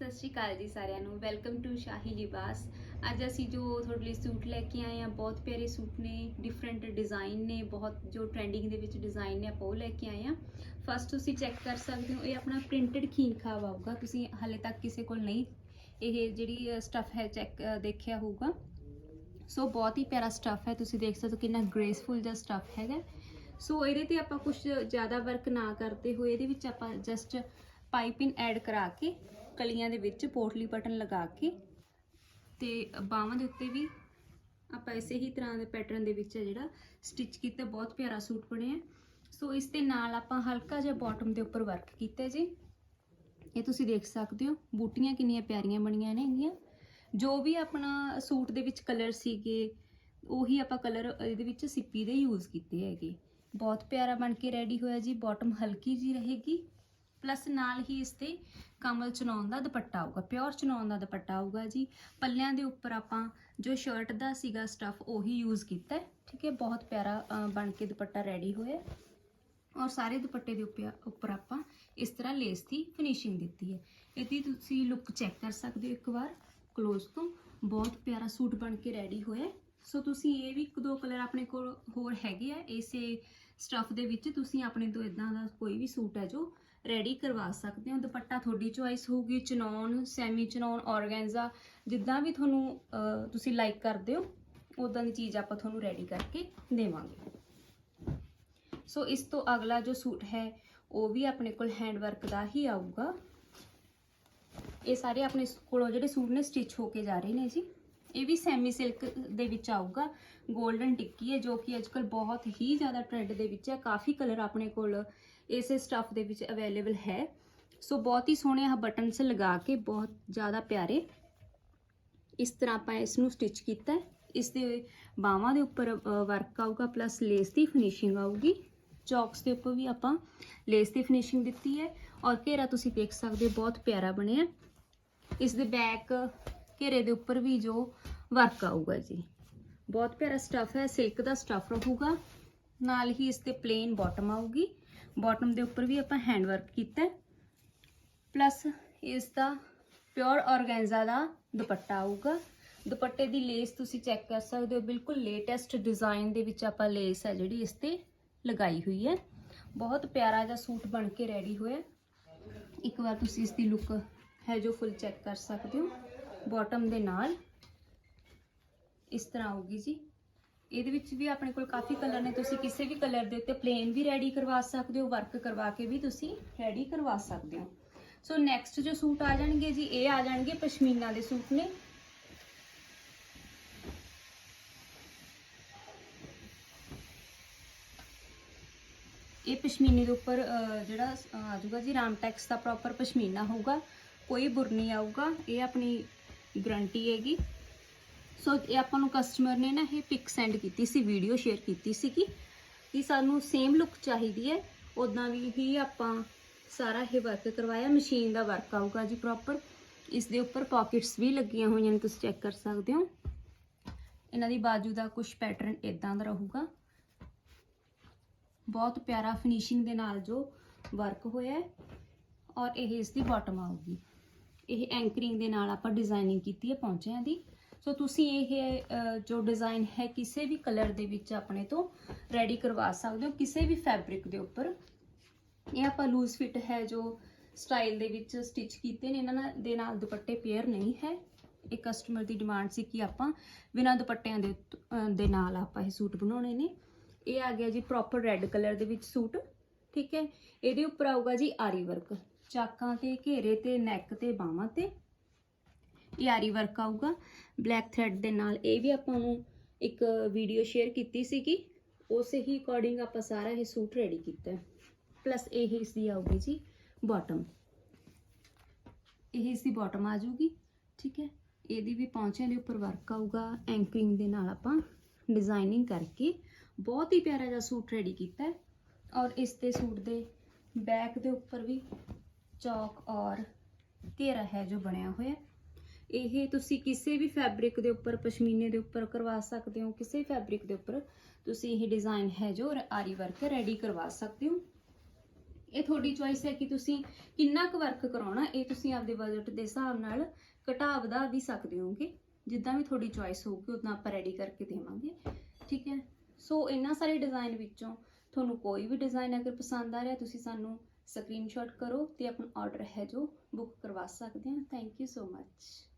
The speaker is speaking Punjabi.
ਸਤਿ ਸ਼੍ਰੀ ਅਕਾਲ ਜੀ ਸਾਰਿਆਂ ਨੂੰ। ਵੈਲਕਮ ਟੂ ਸ਼ਾਹੀ ਲਿਬਾਸ ਅੱਜ ਅਸੀਂ ਜੋ ਤੁਹਾਡੇ ਲਈ ਸੂਟ ਲੈ ਕੇ ਆਏ ਆ, ਬਹੁਤ ਪਿਆਰੇ ਸੂਟ ਨੇ ਡਿਫਰੈਂਟ ਡਿਜ਼ਾਈਨ ਨੇ, ਬਹੁਤ ਜੋ ਟ੍ਰੈਂਡਿੰਗ ਦੇ ਵਿੱਚ ਡਿਜ਼ਾਈਨ ਨੇ ਆਪਾਂ ਉਹ ਲੈ ਕੇ ਆਏ ਆ। ਫਸਟ ਤੁਸੀਂ ਚੈੱਕ ਕਰ ਸਕਦੇ ਹੋ, ਇਹ ਆਪਣਾ ਪ੍ਰਿੰਟਡ ਖੀਨ ਖਾਬ ਆਊਗਾ ਤੁਸੀਂ ਹਾਲੇ ਤੱਕ ਕਿਸੇ ਕੋਲ ਨਹੀਂ ਇਹ ਜਿਹੜੀ ਸਟਫ ਹੈ ਚੈੱਕ ਦੇਖਿਆ ਹੋਊਗਾ। ਸੋ ਬਹੁਤ ਹੀ ਪਿਆਰਾ ਸਟਫ ਹੈ, ਤੁਸੀਂ ਦੇਖ ਸਕਦੇ ਹੋ ਕਿੰਨਾ ਗ੍ਰੇਸਫੁਲ ਜਿਹਾ ਸਟਫ ਹੈਗਾ। ਸੋ ਇਹਦੇ ਤੇ ਆਪਾਂ ਕੁਝ ਜ਼ਿਆਦਾ ਵਰਕ ਨਾ ਕਰਦੇ ਹੋਏ, ਇਹਦੇ ਵਿੱਚ ਆਪਾਂ ਜਸਟ ਪਾਈਪਿੰਗ ਐਡ ਕਰਾ ਕੇ ਕਲੀਆਂ ਦੇ ਵਿੱਚ ਪੋਟਲੀ ਬਟਨ ਲਗਾ ਕੇ ਤੇ ਬਾਹਾਂ ਦੇ ਉੱਤੇ ਵੀ ਆਪਾਂ ਇਸੇ ਹੀ ਤਰ੍ਹਾਂ ਦੇ ਪੈਟਰਨ ਦੇ ਵਿੱਚ ਹੈ ਜਿਹੜਾ ਸਟਿਚ ਕੀਤਾ, ਬਹੁਤ ਪਿਆਰਾ ਸੂਟ ਬਣਿਆ। ਸੋ ਇਸ ਦੇ ਨਾਲ ਆਪਾਂ ਹਲਕਾ ਜਿਹਾ ਬਾਟਮ ਦੇ ਉੱਪਰ ਵਰਕ ਕੀਤਾ ਜੀ। ਇਹ ਤੁਸੀਂ ਦੇਖ ਸਕਦੇ ਹੋ, ਬੂਟੀਆਂ ਕਿੰਨੀਆਂ ਪਿਆਰੀਆਂ ਬਣੀਆਂ ਨੇ ਹੈਗੀਆਂ ਜੋ ਵੀ ਆਪਣਾ ਸੂਟ ਦੇ ਵਿੱਚ ਕਲਰ ਸੀਗੇ, ਉਹੀ ਆਪਾਂ ਕਲਰ ਇਹਦੇ ਵਿੱਚ ਸਿੱਪੀ ਦੇ ਯੂਜ਼ ਕੀਤੇ ਹੈਗੇ। ਬਹੁਤ ਪਿਆਰਾ ਬਣ ਕੇ ਰੈਡੀ ਹੋਇਆ ਜੀ ਬਾਟਮ ਹਲਕੀ ਜੀ ਰਹੇਗੀ। ਪਲੱਸ ਨਾਲ ਹੀ ਇਸ ਤੇ ਕਮਲ ਚਨਾਉਣ ਦਾ ਦੁਪੱਟਾ ਆਊਗਾ ਪਿਓਰ ਚਨਾਉਣ ਦਾ ਦੁਪੱਟਾ ਆਊਗਾ ਜੀ। ਪੱਲਿਆਂ ਦੇ ਉੱਪਰ ਆਪਾਂ ਜੋ ਸ਼ਰਟ ਦਾ ਸੀਗਾ ਸਟਫ ਉਹੀ ਯੂਜ਼ ਕੀਤਾ ਹੈ, ਠੀਕ ਹੈ? ਬਹੁਤ ਪਿਆਰਾ ਬਣ ਕੇ ਦੁਪੱਟਾ ਰੈਡੀ ਹੋਇਆ ਔਰ ਸਾਰੇ ਦੁਪੱਟੇ ਦੇ ਉੱਪਰ ਉੱਪਰ ਆਪਾਂ ਇਸ ਤਰ੍ਹਾਂ ਲੇਸ ਦੀ ਫਿਨਿਸ਼ਿੰਗ ਦਿੱਤੀ ਹੈ। ਇਹਦੀ ਤੁਸੀਂ ਲੁੱਕ ਚੈੱਕ ਕਰ ਸਕਦੇ ਹੋ ਇੱਕ ਵਾਰ। ਕਲੋਜ਼ ਤੋਂ ਬਹੁਤ ਪਿਆਰਾ ਸੂਟ ਬਣ ਕੇ ਰੈਡੀ ਹੋਇਆ ਸੋ ਤੁਸੀਂ ਇਹ ਵੀ ਇੱਕ ਦੋ ਕਲਰ ਆਪਣੇ ਕੋਲ ਹੋਰ ਹੈਗੇ ਆ। ਇਸੇ ਸਟਫ ਦੇ ਵਿੱਚ ਤੁਸੀਂ ਆਪਣੇ ਤੋਂ ਇਦਾਂ ਦਾ ਕੋਈ ਵੀ ਸੂਟ ਹੈ ਜੋ ਰੈਡੀ ਕਰਵਾ ਸਕਦੇ ਹੋ। ਦੁਪੱਟਾ ਤੁਹਾਡੀ ਚੁਆਇਸ ਹੋਊਗੀ ਚਨੌਨ ਸੈਮੀ ਚਨੌਨ ਔਰਗੈਂਜ਼ਾ ਜਿੱਦਾਂ ਵੀ ਤੁਹਾਨੂੰ ਤੁਸੀਂ ਲਾਈਕ ਕਰਦੇ ਹੋ ਉਦਾਂ ਦੀ ਚੀਜ਼ ਆਪਾਂ ਤੁਹਾਨੂੰ ਰੈਡੀ ਕਰਕੇ ਦੇਵਾਂਗੇ। ਸੋ ਇਸ ਤੋਂ ਅਗਲਾ ਜੋ ਸੂਟ ਹੈ, ਉਹ ਵੀ ਆਪਣੇ ਕੋਲ ਹੈਂਡ ਵਰਕ ਦਾ ਹੀ ਆਊਗਾ। ਇਹ ਸਾਰੇ ਆਪਣੇ ਕੋਲੋਂ ਜਿਹੜੇ ਸੂਟ ਨੇ ਸਟਿਚ ਹੋ ਕੇ ਜਾ ਰਹੇ ਨੇ ਜੀ। ਇਹ ਵੀ ਸੈਮੀ ਸਿਲਕ ਦੇ ਵਿੱਚ ਆਊਗਾ। 골ਡਨ ਟਿੱਕੀ ਹੈ, ਜੋ ਕਿ ਅੱਜਕੱਲ ਬਹੁਤ ਹੀ ਜ਼ਿਆਦਾ ਟ੍ਰੈਂਡ ਦੇ ਵਿੱਚ ਹੈ। ਕਾਫੀ ਕਲਰ ਆਪਣੇ ਕੋਲ ਇਸੇ ਸਟੱਫ ਦੇ ਵਿੱਚ ਅਵੇਲੇਬਲ ਹੈ। ਸੋ ਬਹੁਤ ਹੀ ਸੋਹਣੇ ਆ ਬਟਨਸ ਲਗਾ ਕੇ ਬਹੁਤ ਜ਼ਿਆਦਾ ਪਿਆਰੇ ਇਸ ਤਰ੍ਹਾਂ ਆਪਾਂ ਇਸ ਨੂੰ ਸਟਿਚ ਕੀਤਾ ਇਸ ਦੇ ਬਾਹਾਂ ਦੇ ਉੱਪਰ ਵਰਕ ਆਊਗਾ ਪਲੱਸ ਲੇਸ ਦੀ ਫਿਨਿਸ਼ਿੰਗ ਆਊਗੀ। ਚੌਕਸ ਦੇ ਉੱਪਰ ਵੀ ਆਪਾਂ ਲੇਸ ਦੀ ਫਿਨਿਸ਼ਿੰਗ ਦਿੱਤੀ ਹੈ ਔਰ ਘੇਰਾ ਤੁਸੀਂ ਦੇਖ ਸਕਦੇ ਹੋ, ਬਹੁਤ ਪਿਆਰਾ ਬਣਿਆ। ਇਸ ਦੇ ਬੈਕ ਘੇਰੇ ਦੇ ਉੱਪਰ ਵੀ ਜੋ ਵਰਕ ਆਊਗਾ ਜੀ। ਬਹੁਤ ਪਿਆਰਾ ਸਟਫ ਹੈ ਸਿਲਕ ਦਾ ਸਟਫ ਰਹੂਗਾ। ਨਾਲ ਹੀ ਇਸ ਤੇ ਪਲੇਨ ਬਾਟਮ ਆਊਗੀ। ਬਾਟਮ ਦੇ ਉੱਪਰ ਵੀ ਆਪਾਂ ਹੈਂਡ ਵਰਕ ਕੀਤਾ ਪਲੱਸ ਇਸ ਦਾ ਪਿਓਰ ਔਰਗੈਂਜ਼ਾ ਦਾ ਦੁਪੱਟਾ ਆਊਗਾ। ਦੁਪੱਟੇ ਦੀ ਲੇਸ ਤੁਸੀਂ ਚੈੱਕ ਕਰ ਸਕਦੇ ਹੋ, ਬਿਲਕੁਲ ਲੇਟੈਸਟ ਡਿਜ਼ਾਈਨ ਦੇ ਵਿੱਚ ਆਪਾਂ ਲੇਸ ਹੈ ਜਿਹੜੀ ਇਸ ਤੇ ਲਗਾਈ ਹੋਈ ਹੈ। ਬਹੁਤ ਪਿਆਰਾ ਜਿਹਾ ਸੂਟ ਬਣ ਕੇ ਰੈਡੀ ਹੋਇਆ ਇੱਕ ਵਾਰ ਤੁਸੀਂ ਇਸ ਦੀ ਲੁੱਕ ਹੈ ਜੋ ਫੁੱਲ ਚੈੱਕ ਕਰ ਸਕਦੇ ਹੋ। ਬਾਟਮ ਦੇ ਨਾਲ ਇਸ ਤਰ੍ਹਾਂ ਆਊਗੀ ਜੀ। ਇਹਦੇ ਵਿੱਚ ਵੀ ਆਪਣੇ ਕੋਲ ਕਾਫੀ ਕਲਰ ਨੇ। ਤੁਸੀਂ ਕਿਸੇ ਵੀ ਕਲਰ ਦੇ ਉੱਤੇ ਪਲੇਨ ਵੀ ਰੈਡੀ ਕਰਵਾ ਸਕਦੇ ਹੋ ਵਰਕ ਕਰਵਾ ਕੇ ਵੀ ਤੁਸੀਂ ਰੈਡੀ ਕਰਵਾ ਸਕਦੇ ਹੋ। ਸੋ ਨੈਕਸਟ ਜੋ ਸੂਟ ਆ ਜਾਣਗੇ ਜੀ ਇਹ ਆ ਜਾਣਗੇ ਪਸ਼ਮੀਨਾ ਦੇ ਸੂਟ ਨੇ। ਇਹ ਪਸ਼ਮੀਨੇ ਦੇ ਉੱਪਰ ਜਿਹੜਾ ਅਹ, ਆ ਜਾਊਗਾ ਜੀ ਰਾਮਟੈਕਸ ਦਾ ਪ੍ਰੋਪਰ ਪਸ਼ਮੀਨਾ ਹੋਊਗਾ। ਕੋਈ ਬੁਰ ਨਹੀਂ ਆਊਗਾ। ਇਹ ਆਪਣੀ ਗਰੰਟੀ ਹੈਗੀ। ਸੋ ਇਹ ਆਪਾਂ ਨੂੰ ਕਸਟਮਰ ਨੇ ਨਾ ਇਹ ਪਿਕ ਸੈਂਡ ਕੀਤੀ ਸੀ ਵੀਡੀਓ ਸ਼ੇਅਰ ਕੀਤੀ ਸੀ ਕਿ ਕਿ ਸਾਨੂੰ ਸੇਮ ਲੁੱਕ ਚਾਹੀਦੀ ਹੈ। ਉਦਾਂ ਵੀ ਹੀ ਆਪਾਂ ਸਾਰਾ ਇਹ ਵਰਕ ਕਰਵਾਇਆ ਮਸ਼ੀਨ ਦਾ ਵਰਕ ਆਊਗਾ ਜੀ ਪ੍ਰੋਪਰ ਇਸ ਦੇ ਉੱਪਰ ਪਾਕਟਸ ਵੀ ਲੱਗੀਆਂ ਹੋਈਆਂ ਨੇ, ਤੁਸੀਂ ਚੈੱਕ ਕਰ ਸਕਦੇ ਹੋ। ਇਹਨਾਂ ਦੀ ਬਾਜੂ ਦਾ ਕੁਝ ਪੈਟਰਨ ਇਦਾਂ ਦਾ ਰਹੂਗਾ। ਬਹੁਤ ਪਿਆਰਾ ਫਿਨਿਸ਼ਿੰਗ ਦੇ ਨਾਲ ਜੋ ਵਰਕ ਹੋਇਆ ਹੈ ਔਰ ਇਹ ਇਸ ਦੀ ਬਾਟਮ ਆਊਗੀ। ਇਹ ਐਂਕਰਿੰਗ ਦੇ ਨਾਲ ਆਪਾਂ ਡਿਜ਼ਾਈਨਿੰਗ ਕੀਤੀ ਹੈ ਪੌਂਚਿਆਂ ਦੀ। ਸੋ ਤੁਸੀਂ ਇਹ ਜੋ ਡਿਜ਼ਾਈਨ ਹੈ, ਕਿਸੇ ਵੀ ਕਲਰ ਦੇ ਵਿੱਚ ਆਪਣੇ ਤੋਂ ਰੈਡੀ ਕਰਵਾ ਸਕਦੇ ਹੋ, ਕਿਸੇ ਵੀ ਫੈਬਰਿਕ ਦੇ ਉੱਪਰ। ਇਹ ਆਪਾਂ ਲੂਜ਼ ਫਿਟ ਹੈ, ਜੋ ਸਟਾਈਲ ਦੇ ਵਿੱਚ ਸਟਿਚ ਕੀਤੇ ਨੇ, ਇਹਨਾਂ ਦੇ ਨਾਲ ਦੁਪੱਟੇ ਪੇਅਰ ਨਹੀਂ ਹੈ। ਇਹ ਕਸਟਮਰ ਦੀ ਡਿਮਾਂਡ ਸੀ ਕਿ ਆਪਾਂ ਬਿਨਾਂ ਦੁਪੱਟਿਆਂ ਦੇ ਦੇ ਨਾਲ ਆਪਾਂ ਇਹ ਸੂਟ ਬਣਾਉਣੇ ਨੇ। ਇਹ ਆ ਗਿਆ ਜੀ ਪ੍ਰੋਪਰ ਰੈੱਡ ਕਲਰ ਦੇ ਵਿੱਚ ਸੂਟ, ਠੀਕ ਹੈ? ਇਹਦੇ ਉੱਪਰ ਆਊਗਾ ਜੀ ਆਰੀ ਵਰਕ ਚਾਕਾਂ ਤੇ, ਘੇਰੇ ਤੇ ਨੈਕ ਤੇ, ਬਾਹਾਂ ਤੇ। ਇਹ ਆਰੀ ਵਰਕ ਆਊਗਾ। ਬਲੈਕ ਥ੍ਰੈਡ ਦੇ ਨਾਲ ਇਹ ਵੀ ਆਪਾਂ ਨੂੰ ਇੱਕ ਵੀਡੀਓ ਸ਼ੇਅਰ ਕੀਤੀ ਸੀਗੀ। ਉਸੇ ਹੀ ਅਕੋਰਡਿੰਗ ਆਪਾਂ ਸਾਰਾ ਇਹ ਸੂਟ ਰੈਡੀ ਕੀਤਾ। ਪਲੱਸ ਇਹ ਇਸ ਦੀ ਆਊਗੀ ਜੀ ਬਾਟਮ ਇਹ ਇਸ ਦੀ ਬਾਟਮ ਆ ਜਾਊਗੀ, ਠੀਕ ਹੈ? ਇਹਦੀ ਵੀ ਪੌਂਚਿਆਂ ਦੇ ਉੱਪਰ ਵਰਕ ਆਊਗਾ ਐਂਕਰਿੰਗ ਦੇ ਨਾਲ ਆਪਾਂ ਡਿਜ਼ਾਈਨਿੰਗ ਕਰਕੇ ਬਹੁਤ ਹੀ ਪਿਆਰਾ ਜਿਹਾ ਸੂਟ ਰੈਡੀ ਕੀਤਾ ਹੈ। ਔਰ ਇਸ ਦੇ ਸੂਟ ਦੇ ਬੈਕ ਦੇ ਉੱਪਰ ਵੀ ਚੌਕ ਔਰ ਘੇਰਾ ਹੈ ਜੋ ਬਣਿਆ ਹੋਇਆ ਇਹ ਤੁਸੀਂ ਕਿਸੇ ਵੀ ਫੈਬਰਿਕ ਦੇ ਉੱਪਰ, ਪਸ਼ਮੀਨੇ ਦੇ ਉੱਪਰ ਕਰਵਾ ਸਕਦੇ ਹੋ, ਕਿਸੇ ਫੈਬਰਿਕ ਦੇ ਉੱਪਰ। ਤੁਸੀਂ ਇਹ ਡਿਜ਼ਾਈਨ ਹੈ ਜੋ ਆਰੀ ਵਰਕ ਰੈਡੀ ਕਰਵਾ ਸਕਦੇ ਹੋ। ਇਹ ਤੁਹਾਡੀ ਚੋਇਸ ਹੈ ਕਿ ਤੁਸੀਂ ਕਿੰਨਾ ਕੁ ਵਰਕ ਕਰਾਉਣਾ, ਇਹ ਤੁਸੀਂ ਆਪਦੇ ਬਜਟ ਦੇ ਹਿਸਾਬ ਨਾਲ ਘਟਾ ਵਧਾ ਵੀ ਸਕਦੇ ਹੋਗੇ। ਜਿੱਦਾਂ ਵੀ ਤੁਹਾਡੀ ਚੋਇਸ ਹੋਊਗੀ ਉਦਾਂ ਆਪਾਂ ਰੈਡੀ ਕਰਕੇ ਦੇਵਾਂਗੇ। ਠੀਕ ਹੈ? ਸੋ ਇਹਨਾਂ ਸਾਰੇ ਡਿਜ਼ਾਈਨ ਵਿੱਚੋਂ ਤੁਹਾਨੂੰ ਕੋਈ ਵੀ ਡਿਜ਼ਾਈਨ ਅਗਰ ਪਸੰਦ ਆ ਰਿਹਾ, ਤੁਸੀਂ ਸਾਨੂੰ ਸਕਰੀਨਸ਼ਾਟ ਕਰੋ ਤੇ ਆਪਣਾ ਆਰਡਰ ਹੈ ਜੋ ਬੁੱਕ ਕਰਵਾ ਸਕਦੇ ਹਾਂ। Thank you so much